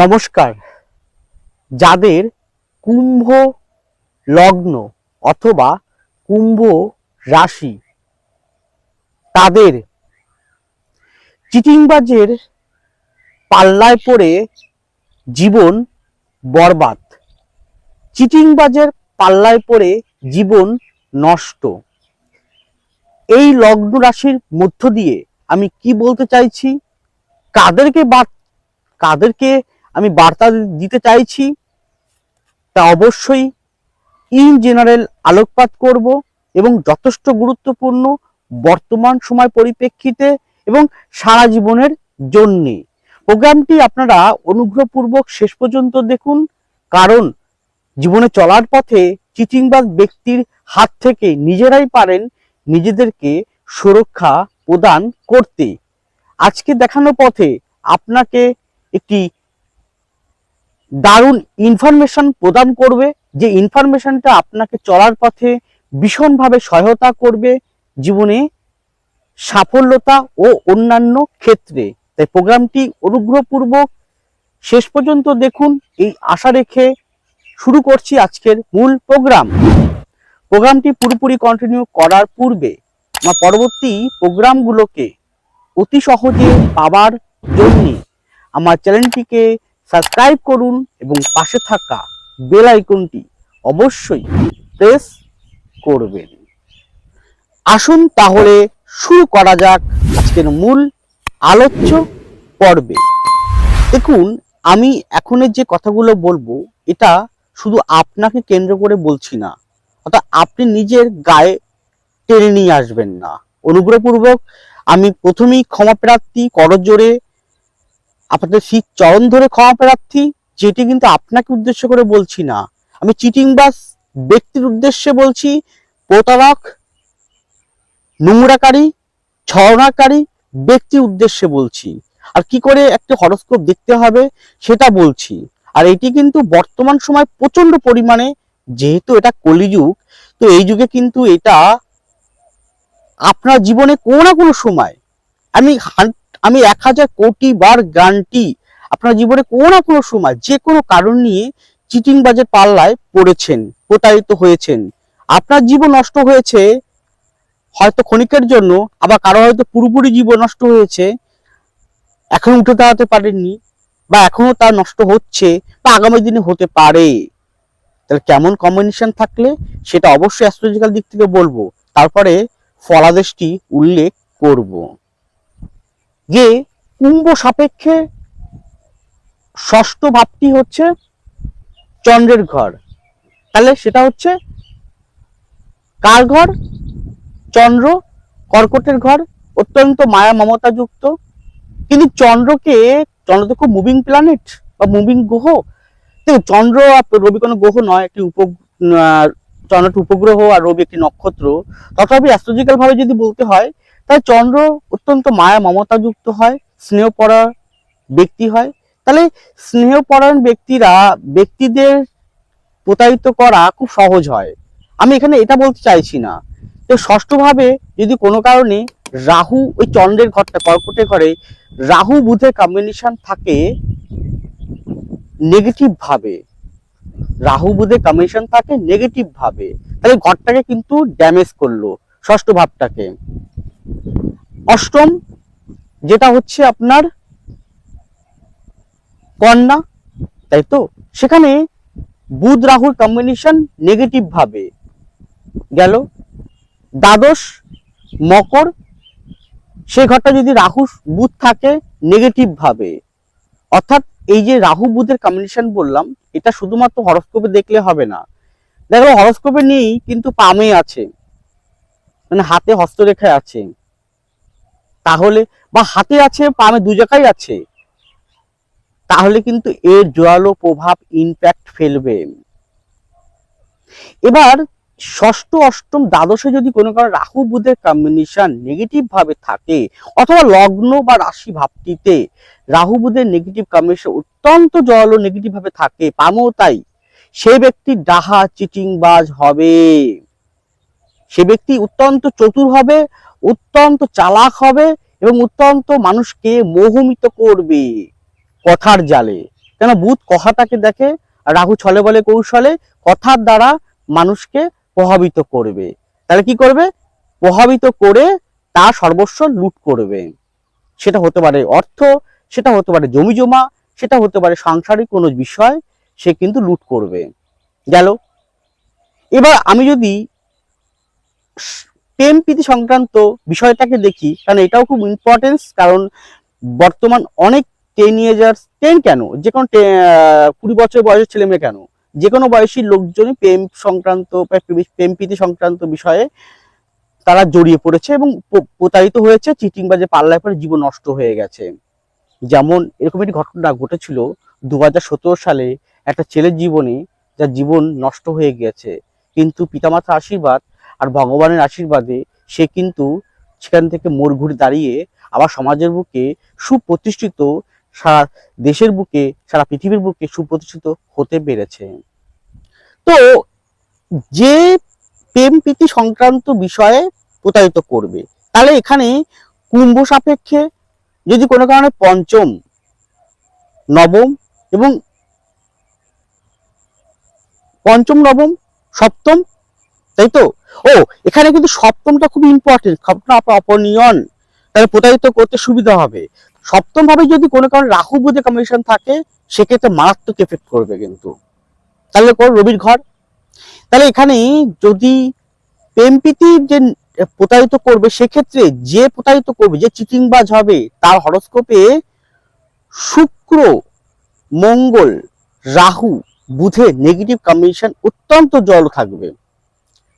নমস্কার। যাদের কুম্ভ লগ্ন অথবা কুম্ভ রাশি, তাদের চিটিংবাজের পাল্লায় পড়ে জীবন বরবাদ। চিটিংবাজের পাল্লায় পড়ে জীবন নষ্ট। এই লগ্ন রাশির মধ্য দিয়ে আমি কি বলতে চাইছি? কাদেরকে বাদ কাদেরকে আমি বার্তা দিতে চাইছি, তা অবশ্যই ইন জেনারেল আলোকপাত করব এবং যথেষ্ট গুরুত্বপূর্ণ বর্তমান সময় পরিপ্রেক্ষিতে এবং সারা জীবনের জন্যে। প্রোগ্রামটি আপনারা অনুগ্রহপূর্বক শেষ পর্যন্ত দেখুন, কারণ জীবনে চলার পথে চিটিংবাজ ব্যক্তির হাত থেকে নিজেরাই পারেন নিজেদেরকে সুরক্ষা প্রদান করতে। আজকে দেখানো পথে আপনাকে একটি দারুণ ইনফরমেশন প্রদান করবে, যে ইনফরমেশনটা আপনাকে চলার পথে ভীষণভাবে সহায়তা করবে জীবনে সাফল্যতা ও অন্যান্য ক্ষেত্রে। তাই প্রোগ্রামটি অনুগ্রহপূর্বক শেষ পর্যন্ত দেখুন, এই আশা রেখে শুরু করছি আজকের মূল প্রোগ্রাম। প্রোগ্রামটি পুরোপুরি কন্টিনিউ করার পূর্বে আমার পরবর্তী প্রোগ্রামগুলোকে অতি সহজে পাওয়ার জন্য আমার চ্যানেলটিকে সাবস্ক্রাইব করুন এবং পাশে থাকা বেল আইকনটি অবশ্যই প্রেস করবেন। আসুন তাহলে শুরু করা যাক আজকের মূল আলোচ্য পর্বে। দেখুন, আমি এখনের যে কথাগুলো বলব, এটা শুধু আপনাকে কেন্দ্র করে বলছি না, অর্থাৎ আপনি নিজের গায়ে টেনে নিয়ে আসবেন না। অনুগ্রহপূর্বক আমি প্রথমেই ক্ষমা প্রার্থী করজোরে আপনাদের শীত চরণ ধরে ক্ষমা প্রার্থী, যেটি কিন্তু আপনাকে উদ্দেশ্য করে বলছি না। আমি চিটিংবাস ব্যক্তির উদ্দেশ্যে বলছি, প্রতারক, নোংরাকারী ছড়নাকারী ব্যক্তির উদ্দেশ্যে বলছি। আর কি করে একটা হরস্কোপ দেখতে হবে সেটা বলছি। আর এটি কিন্তু বর্তমান সময় প্রচণ্ড পরিমাণে, যেহেতু এটা কলিযুগ, তো এই যুগে কিন্তু এটা আপনার জীবনে কোনো না কোনো সময়, আমি আমি এক হাজার কোটি বার গ্যারান্টি আপনার জীবনে কোনো না কোনো সময়, যে কোনো কারণ নিয়ে চিটিং বাজের পাল্লায় পড়েছেন, প্রতারিত হয়েছেন। আপনার জীবন নষ্ট হয়েছে, হয়তো ক্ষণিকের জন্য, আবার কারও হয়তো পুরোপুরি জীবন নষ্ট হয়েছে, এখন উঠে দাঁড়াতে পারেননি, বা এখনও তা নষ্ট হচ্ছে, বা আগামী দিনে হতে পারে। তাহলে কেমন কম্বিনেশন থাকলে, সেটা অবশ্যই অ্যাস্ট্রোলজিক্যাল দিক থেকে বলব। তারপরে ফলাদেশটি উল্লেখ করব। যে কুম্ভ সাপেক্ষে ষষ্ঠ ভাবটি হচ্ছে চন্দ্রের ঘর। তাহলে সেটা হচ্ছে কার ঘর? চন্দ্র কর্কটের ঘর অত্যন্ত মায়া মমতা যুক্ত। কিন্তু চন্দ্রকে চন্দ্র তো খুব মুভিং প্ল্যানেট বা মুভিং গ্রহ। দেখুন চন্দ্র আর রবি কোনো গ্রহ নয় একটি উপ আহ, চন্দ্র উপগ্রহ আর রবি একটি নক্ষত্র। তথাপি অ্যাস্ট্রোলজিক্যাল ভাবে যদি বলতে হয় তাহলে চন্দ্র অত্যন্ত মায়া মমতা যুক্ত হয় স্নেহপরা ব্যক্তি হয়। তাহলে স্নেহপরায়ণ ব্যক্তিরা, ব্যক্তিদের প্রতারিত করা খুব সহজ হয়। আমি এখানে এটা বলতে চাইছি না। তো ষষ্ঠভাবে যদি কোনো কারণে রাহু ওই চন্দ্রের ঘরটা কর্কটের ঘরে, রাহু বুধের কম্বিনেশন থাকে নেগেটিভ ভাবে। রাহু বুধের কম্বিনেশন থাকে নেগেটিভ ভাবে। তাহলে ঘরটাকে কিন্তু ড্যামেজ করল ষষ্ঠ ভাবটাকে। অষ্টম, যেটা হচ্ছে আপনার কন্যা, তাই তো? সেখানে বুধ রাহুর কম্বিনেশন নেগেটিভ ভাবে গেল। দ্বাদশ, মকর, সে ঘরটা যদি রাহু, বুধ থাকে নেগেটিভ ভাবে। অর্থাৎ এই যে রাহু বুধের কম্বিনেশন বললাম, এটা শুধুমাত্র হরস্কোপে দেখলে হবে না। দেখো হরস্কোপে নেই, কিন্তু পামে আছে। মানে হাতে হস্তরেখায় আছে। তাহলে বা হাতে আছে, পামে দু জায়গায় আছে। তাহলে কিন্তু এর জোরালো প্রভাব ইম্প্যাক্ট ফেলবে। এবার ষষ্ঠ, অষ্টম, দ্বাদশে যদি কোনো কারণে রাহু বুধের কম্বিনেশন নেগেটিভ ভাবে থাকে, অথবা লগ্ন বা রাশি ভাবটিতে রাহু বুধের নেগেটিভ কম্বিনেশন অত্যন্ত জল নেগেটিভ ভাবে থাকে, পামও তাই। সে ব্যক্তি ডাহা, চিটিংবাজ হবে। সে ব্যক্তি অত্যন্ত চতুর হবে অত্যন্ত চালাক হবে এবং অত্যন্ত মানুষকে মোহমিত করবে কথার জালে। কেন বুধ কথাটাকে দেখে রাহু ছলে বলে কৌশলে কথার দ্বারা মানুষকে প্রভাবিত করবে। তাহলে কি করবে? প্রভাবিত করে তা সর্বস্ব লুট করবে। সেটা হতে পারে অর্থ, সেটা হতে পারে জমি জমা, সেটা হতে পারে সাংসারিক কোনো বিষয়, সে কিন্তু লুট করবে। গেল। এবার আমি যদি প্রীতি সংক্রান্ত বিষয়টাকে দেখি, কারণ এটাও খুব ইম্পর্টেন্স কারণ বর্তমান অনেক টেন ইয়ার্স টেন কেন? যে কোনো কুড়ি বছর বয়সের ছেলে মেয়ে কেন? যে কোনো বয়সী লোকজনই প্রেম সংক্রান্ত বা প্রেম- প্রেম প্রীতি সংক্রান্ত বিষয়ে তারা জড়িয়ে পড়েছে এবং প্রতারিত হয়েছে চিটিং বাজে পাল্লায় পরে জীবন নষ্ট হয়ে গেছে। যেমন এরকম একটি ঘটনা ঘটেছিল দু হাজার সতেরো সালে, একটা ছেলের জীবনে, যার জীবন নষ্ট হয়ে গেছে। কিন্তু পিতামাতার আশীর্বাদ আর ভগবানের আশীর্বাদে সে কিন্তু সেখান থেকে মোড় ঘুরে দাঁড়িয়ে আবার সমাজের বুকে সুপ্রতিষ্ঠিত, সারা দেশের বুকে, সারা পৃথিবীর বুকে সুপ্রতিষ্ঠিত হতে পেরেছে। তো যে প্রেম প্রীতি সংক্রান্ত বিষয়ে প্রতারিত করবে, তাহলে এখানে কুম্ভ সাপেক্ষে যদি কোনো কারণে পঞ্চম, নবম এবং পঞ্চম, নবম, সপ্তম, তাই তো? ও, এখানে কিন্তু সপ্তমটা খুব ইম্পর্টেন্ট সপ্তম আপনার অপনিয়ন। তাহলে প্রতারিত করতে সুবিধা হবে। সপ্তম ভাবে যদি কোনো কারণে রাহু বুধে কম্বিনেশন থাকে, সেক্ষেত্রে মারাত্মক এফেক্ট করবে কিন্তু। তাহলে কোন রবির ঘর। তাহলে এখানে যদি প্রেমপ্রীতির যে প্রতারিত করবে, সেক্ষেত্রে যে প্রতারিত করবে, যে চিটিংবাজ হবে, তার হরস্কোপে শুক্র, মঙ্গল, রাহু বুধের নেগেটিভ কম্বিনেশন অত্যন্ত জল থাকবে।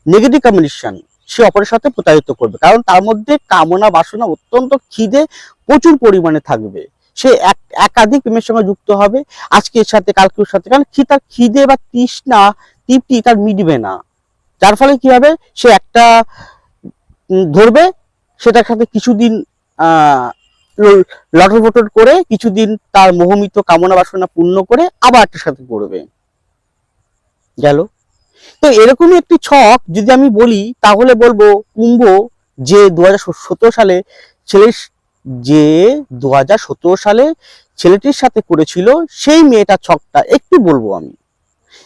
নেগেটিভ কম্বিনেশন সে অপরের সাথে প্রতারিত করবে। কারণ তার মধ্যে কামনা, বাসনা অত্যন্ত খিদে প্রচুর পরিমাণে থাকবে। সে এক, একাধিক প্রেমের সঙ্গে যুক্ত হবে। আজকে এর সাথে, কালকে ওর সাথে। কারণ তার খিদে বা তৃষ্ণা, তৃপ্তি তার মিটবে না। যার ফলে কি হবে? সে একটা ধরবে, সেটার সাথে কিছুদিন লটর ফটর করে কিছুদিন তার মোহমিত কামনা, বাসনা পূর্ণ করে আবার একটার সাথে করবে গেল। তো এরকমই একটি ছক যদি আমি বলি, তাহলে বলব কুম্ভ যে দু হাজার সতেরো সালে ছেলে যে দু হাজার সতেরো সালে ছেলেটির সাথে করেছিল, সেই মেয়েটার ছকটা একটু বলব আমি।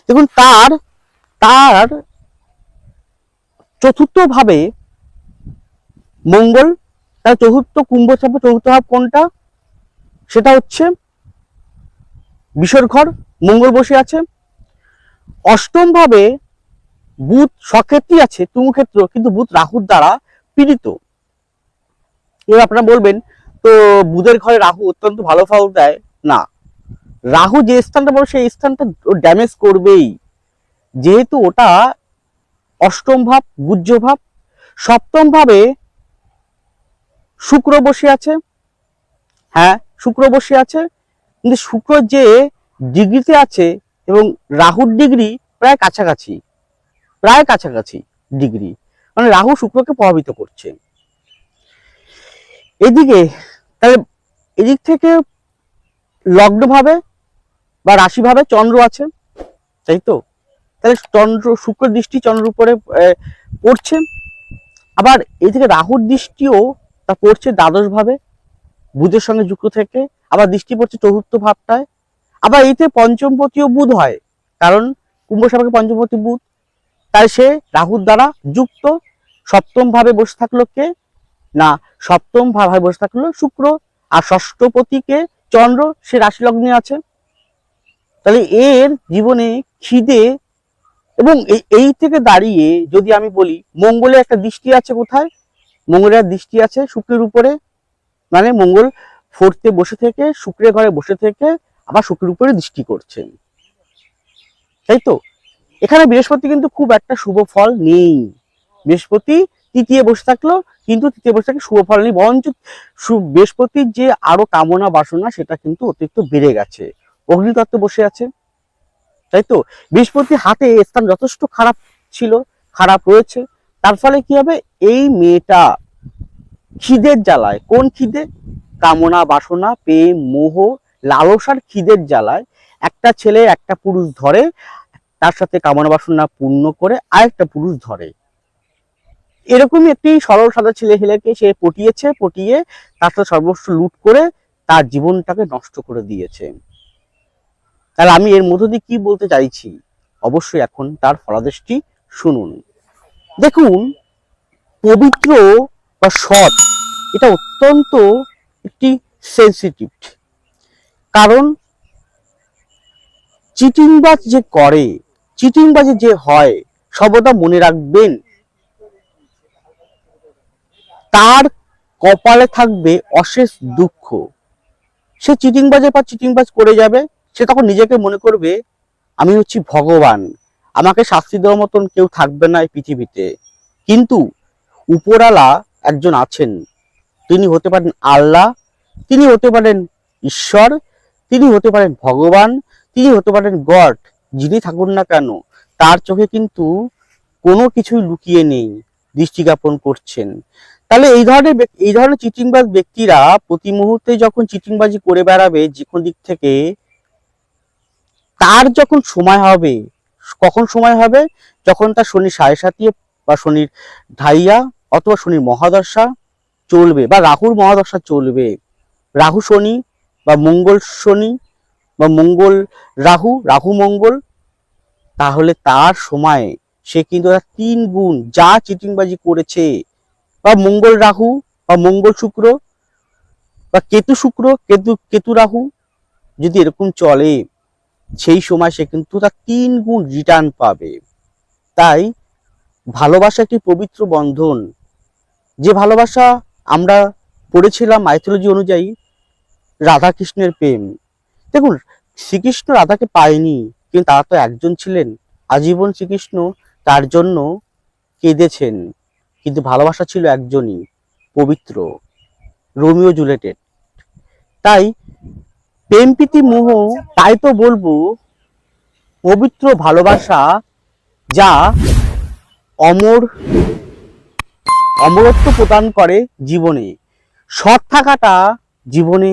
দেখুন, তার তার চতুর্থ ভাবে মঙ্গল, তার চতুর্থ কুম্ভ চাপে চতুর্থ ভাব কোনটা? সেটা হচ্ছে বিষর ঘর, মঙ্গল বসে আছে। অষ্টম ভাবে বুধ সক্ষেত্রী আছে তুমক্ষেত্র কিন্তু বুধ রাহুর দ্বারা পীড়িত। এবার আপনারা বলবেন, তো বুধের ঘরে রাহু অত্যন্ত ভালো ফল দেয়? না। রাহু যে স্থানটা বলো সেই স্থানটা ড্যামেজ করবেই। যেহেতু ওটা অষ্টম ভাব গুজ্জ ভাব সপ্তম ভাবে শুক্র বসে আছে। হ্যাঁ শুক্র বসে আছে। কিন্তু শুক্র যে ডিগ্রিতে আছে এবং রাহুর ডিগ্রি প্রায় কাছাকাছি প্রায় কাছাকাছি ডিগ্রি। মানে রাহু শুক্রকে প্রভাবিত করছে। এদিকে তাহলে এদিক থেকে লগ্ন ভাবে বা রাশি ভাবে চন্দ্র আছে, তাই তো? তাহলে চন্দ্র, শুক্র দৃষ্টি চন্দ্রের উপরে পড়ছে। আবার এদিকে রাহুর দৃষ্টিও তা পড়ছে দ্বাদশ ভাবে, বুধের সঙ্গে যুক্ত থেকে। আবার দৃষ্টি পড়ছে চতুর্থ ভাবটায়। আবার এইতে পঞ্চমপতিও বুধ হয়, কারণ কুম্ভ সাপেক্ষে পঞ্চমপতি বুধ। তাই সে রাহুর দ্বারা যুক্ত সপ্তম ভাবে বসে থাকল কে? না সপ্তম ভাবে বসে থাকল শুক্র, আর ষষ্ঠপতিকে চন্দ্র, সে রাশি লগ্নে আছে। তাহলে এর জীবনে খিদে, এবং এই- এই থেকে দাঁড়িয়ে যদি আমি বলি মঙ্গলের একটা দৃষ্টি আছে কোথায়? মঙ্গলের দৃষ্টি আছে শুক্রের উপরে মানে মঙ্গল ফোর্থে বসে থেকে, শুক্রের ঘরে বসে থেকে আবার শুক্রের উপরে দৃষ্টি করছেন। তাই তো? এখানে বৃহস্পতি কিন্তু খুব একটা শুভ ফল নেই। বৃহস্পতি তৃতীয় বসে থাকল, কিন্তু তৃতীয় বসে থাকলে শুভ ফল নেই। বরঞ্চ বৃহস্পতির যে আরও কামনা বাসনা, সেটা কিন্তু অতিরিক্ত বেড়ে গেছে। অগ্নিতত্ত্ব বসে আছে। তাই তো? বৃহস্পতি হাতে স্থান যথেষ্ট খারাপ ছিল, খারাপ রয়েছে। তার ফলে কি হবে? এই মেয়েটা খিদের জ্বালায়। কোন খিদে? কামনা বাসনা, প্রেম, মোহ লালসার খিদের জ্বালায় একটা ছেলে একটা পুরুষ ধরে, তার সাথে কামনা বাসনা পূর্ণ করে আরেকটা পুরুষ ধরে। এরকমই একটি সরল সাদা ছেলে ছেলেকে সে পটিয়েছে, পটিয়ে তার সাথে সর্বস্ব লুট করে তার জীবনটাকে নষ্ট করে দিয়েছে। তাহলে আমি এর মধ্য দিয়ে কি বলতে চাইছি? অবশ্যই এখন তার ফলাদেশটি শুনুন। দেখুন, পবিত্র বা সৎ, এটা অত্যন্ত একটি সেন্সিটিভ কারণ চিটিংবাজ যে করে, চিটিংবাজি যে হয়, সর্বদা মনে রাখবেন, তার কপালে থাকবে অশেষ দুঃখ। সে চিটিংবাজের পর চিটিংবাজ করে যাবে, সে তখন নিজেকে মনে করবে, আমি হচ্ছি ভগবান, আমাকে শাস্তি দেওয়ার মতন কেউ থাকবে না এই পৃথিবীতে। কিন্তু উপরালা একজন আছেন, তিনি হতে পারেন আল্লাহ, তিনি হতে পারেন ঈশ্বর তিনি হতে পারেন ভগবান, তিনি হতে পারেন গড, যিনি থাকুন না কেন, তার চোখে কিন্তু কোনো কিছুই লুকিয়ে নেই, দৃষ্টি জ্ঞাপন করছেন। তাহলে এই ধরনের এই ধরনের চিটিংবাজ ব্যক্তিরা প্রতি মুহূর্তে যখন চিটিংবাজি করে বেড়াবে যে কোনো দিক থেকে, তার যখন সময় হবে, কখন সময় হবে? যখন তার শনির সাড়ে সাতিয়ে বা শনির ঢাইয়া অথবা শনির মহাদশা চলবে বা রাহুর মহাদশা চলবে। রাহু শনি বা মঙ্গল শনি বা মঙ্গল রাহু রাহু মঙ্গল, তাহলে তার সময়ে সে কিন্তু তার তিন গুণ যা চিটিংবাজি করেছে। বা মঙ্গল রাহু, বা মঙ্গল শুক্র, বা কেতু শুক্র, কেতু কেতু রাহু যদি এরকম চলে, সেই সময় সে কিন্তু তার তিন গুণ রিটার্ন পাবে। তাই ভালোবাসা একটি পবিত্র বন্ধন। যে ভালোবাসা আমরা পড়েছিলাম মাইথোলজি অনুযায়ী রাধা কৃষ্ণের প্রেম। দেখুন, শ্রীকৃষ্ণ রাধাকে পায়নি, কিন্তু তারা তো একজন ছিলেন। আজীবন শ্রীকৃষ্ণ তার জন্য কেঁদেছেন, কিন্তু ভালোবাসা ছিল একজনই, পবিত্র, রোমিও জুলেটেড তাই প্রেম, প্রীতি, মোহ, তাই তো বলব, পবিত্র ভালোবাসা যা অমর, অমরত্ব প্রদান করে জীবনে। সৎ থাকাটা জীবনে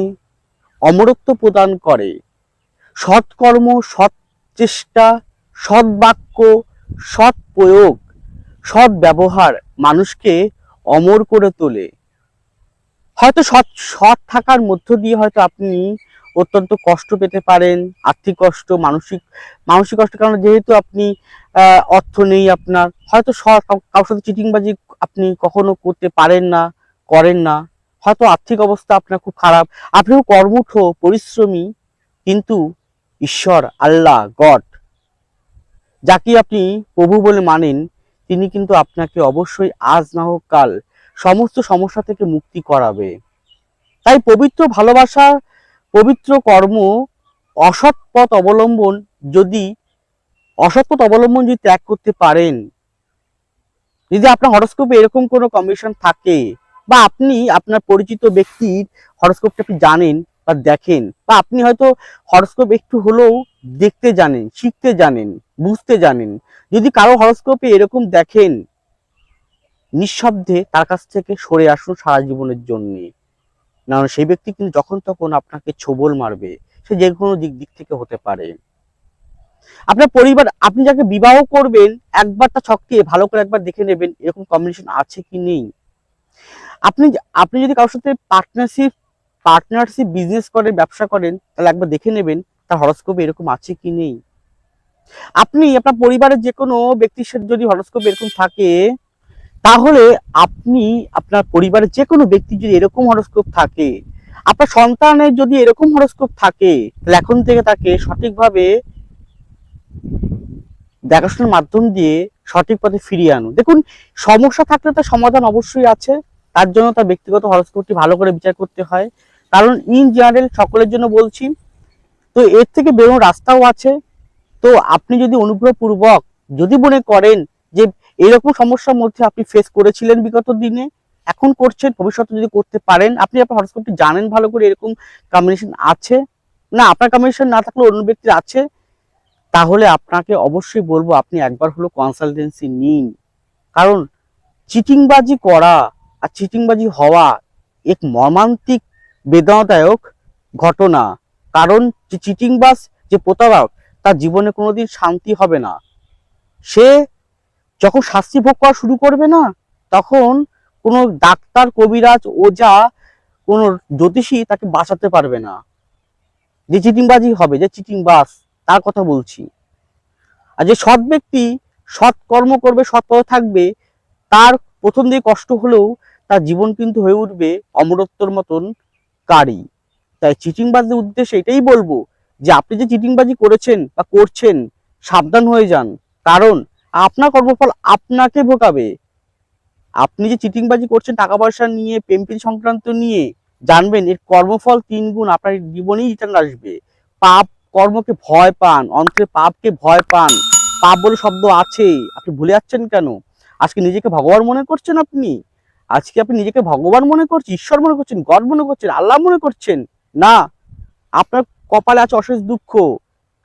অমরত্ব প্রদান করে। সৎকর্ম, সৎ চেষ্টা, সৎ বাক্য, সৎ প্রয়োগ, সৎ ব্যবহার মানুষকে অমর করে তোলে। হয়তো সৎ সৎ থাকার মধ্য দিয়ে হয়তো আপনি অত্যন্ত কষ্ট পেতে পারেন, আর্থিক কষ্ট, মানসিক মানসিক কষ্ট, কারণ যেহেতু আপনি অর্থ নেই আপনার, হয়তো সৎ কারোর সাথে চিটিংবাজি আপনি কখনো করতে পারেন না, করেন না। হয়তো আর্থিক অবস্থা আপনার খুব খারাপ। আপনিও কর্মঠ, পরিশ্রমী, কিন্তু ঈশ্বর, আল্লাহ, গড যাকে আপনি প্রভু বলে মানেন, তিনি কিন্তু আপনাকে অবশ্যই আজ না হোক কাল সমস্ত সমস্যা থেকে মুক্তি করাবে। তাই পবিত্র ভালোবাসা, পবিত্র কর্ম, অসৎ পথ অবলম্বন যদি, অসৎ পথ অবলম্বন যদি ত্যাগ করতে পারেন, যদি আপনার হরস্কোপে এরকম কোনো কমিশন থাকে বা আপনি আপনার পরিচিত ব্যক্তির হরস্কোপটা আপনি জানেন বা দেখেন বা আপনি হয়তো হরস্কোপ একটু হলেও দেখতে জানেন, শিখতে জানেন, বুঝতে জানেন। যদি কারও হরস্কোপে এরকম দেখেন, নিঃশব্দে তার কাছ থেকে সরে আসুন সারা জীবনের জন্য। না সেই ব্যক্তি কিন্তু যখন তখন আপনাকে ছোবল মারবে। সে যে কোনো দিক দিক থেকে হতে পারে। আপনার পরিবার, আপনি যাকে বিবাহ করবেন, একবার তা ছককে ভালো করে একবার দেখে নেবেন এরকম কম্বিনেশন আছে কি নেই। আপনি আপনি যদি কারোর সাথে পার্টনারশিপ পার্টনারশিপ বিজনেস করেন, ব্যবসা করেন, তাহলে একবার দেখে নেবেন তার হরস্কোপ এরকম আছে কি নেই। আপনি আপনার পরিবারের যে কোনো ব্যক্তির সাথে যদি হরস্কোপ এরকম থাকে, তাহলে আপনি আপনার পরিবারের যে কোনো ব্যক্তি যদি এরকম হরস্কোপ থাকে, আপনার সন্তানের যদি এরকম হরস্কোপ থাকে, তাহলে এখন থেকে তাকে সঠিকভাবে দেখাশোনার মাধ্যম দিয়ে সঠিক পথে ফিরিয়ে আনুন। দেখুন, সমস্যা থাকলে তার সমাধান অবশ্যই আছে। তার জন্য তার ব্যক্তিগত হরস্কোপটি ভালো করে বিচার করতে হয়। কারণ ইন জেনারেল সকলের জন্য বলছি, তো এর থেকে বেরোনোর রাস্তাও আছে। তো আপনি যদি অনুগ্রহপূর্বক যদি মনে করেন যে এরকম সমস্যার মধ্যে আপনি ফেস করেছিলেন বিগত দিনে, এখন করছেন, ভবিষ্যতে যদি করতে পারেন, আপনি আপনার হরস্কোপটি জানেন ভালো করে এরকম কম্বিনেশন আছে? না, আপনার কম্বিনেশন না থাকলে অন্য ব্যক্তির আছে? তাহলে আপনাকে অবশ্যই বলব, আপনি একবার হলো কনসালটেন্সি নিন। কারণ চিটিংবাজি করা আর চিটিংবাজি হওয়া এক মর্মান্তিক বেদনাদায়ক ঘটনা। কারণ যে চিটিংবাজ, যে প্রতারক, তার জীবনে কোনোদিন শান্তি হবে না। সে যখন শাস্তি ভোগ করা শুরু করবে না, তখন কোনো ডাক্তার, কবিরাজ, ওজা, কোনো জ্যোতিষী তাকে বাঁচাতে পারবে না। যে চিটিংবাজি হবে, যে চিটিংবাজ, তার কথা বলছি। আর যে সৎ ব্যক্তি, সৎ কর্ম করবে, সৎ পথে থাকবে, তার প্রথম দিকে কষ্ট হলেও তার জীবন কিন্তু হয়ে উঠবে অমরত্বর মতন কারি তাই চিটিংবাজদের উদ্দেশ্যে এটাই বলব যে, আপনি যে চিটিংবাজি করেছেন বা করছেন, সাবধান হয়ে যান। কারণ আপনার কর্মফল আপনাকে ভোগাবে। আপনি যে চিটিংবাজি করছেন টাকা পয়সা নিয়ে পেম্পিল সংক্রান্ত নিয়ে, জানবেন এর কর্মফল তিন গুণ আপনার জীবনেই রিটার্ন আসবে। পাপ কর্মকে ভয় পান, অন্তরে পাপকে ভয় পান। পাপ বলে শব্দ আছে আপনি ভুলে যাচ্ছেন কেন? আজকে নিজেকে ভগবান মনে করছেন আপনি? আজকে আপনি নিজেকে ভগবান মনে করছেন, ঈশ্বর মনে করছেন, গড মনে করছেন, আল্লাহ মনে করছেন? না, আপনার কপালে আছে অশেষ দুঃখ।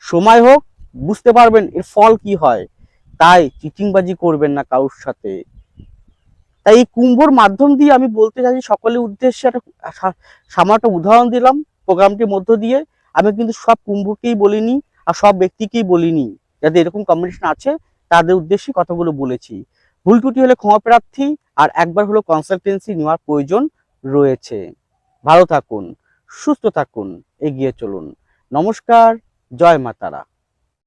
সময় হোক, বুঝতে পারবেন এর ফল কি হয়। তাই চিটিংবাজি করবেন না কারোর সাথে। তাই এই কুম্ভর মাধ্যম দিয়ে আমি বলতে চাইছি, সকলের উদ্দেশ্যে একটা সামান্য উদাহরণ দিলাম প্রোগ্রামটির মধ্য দিয়ে। আমি কিন্তু সব কুম্ভকেই বলিনি আর সব ব্যক্তিকেই বলিনি। যাদের এরকম কম্বিনেশন আছে, তাদের উদ্দেশ্যে কথাগুলো বলেছি। ভুল ত্রুটি হলে ক্ষমা প্রার্থী আর একবার হলো কনসালটেন্সি নেওয়ার প্রয়োজন রয়েছে। ভালো থাকুন, সুস্থ থাকুন, এগিয়ে চলুন। নমস্কার, জয় মাতারা।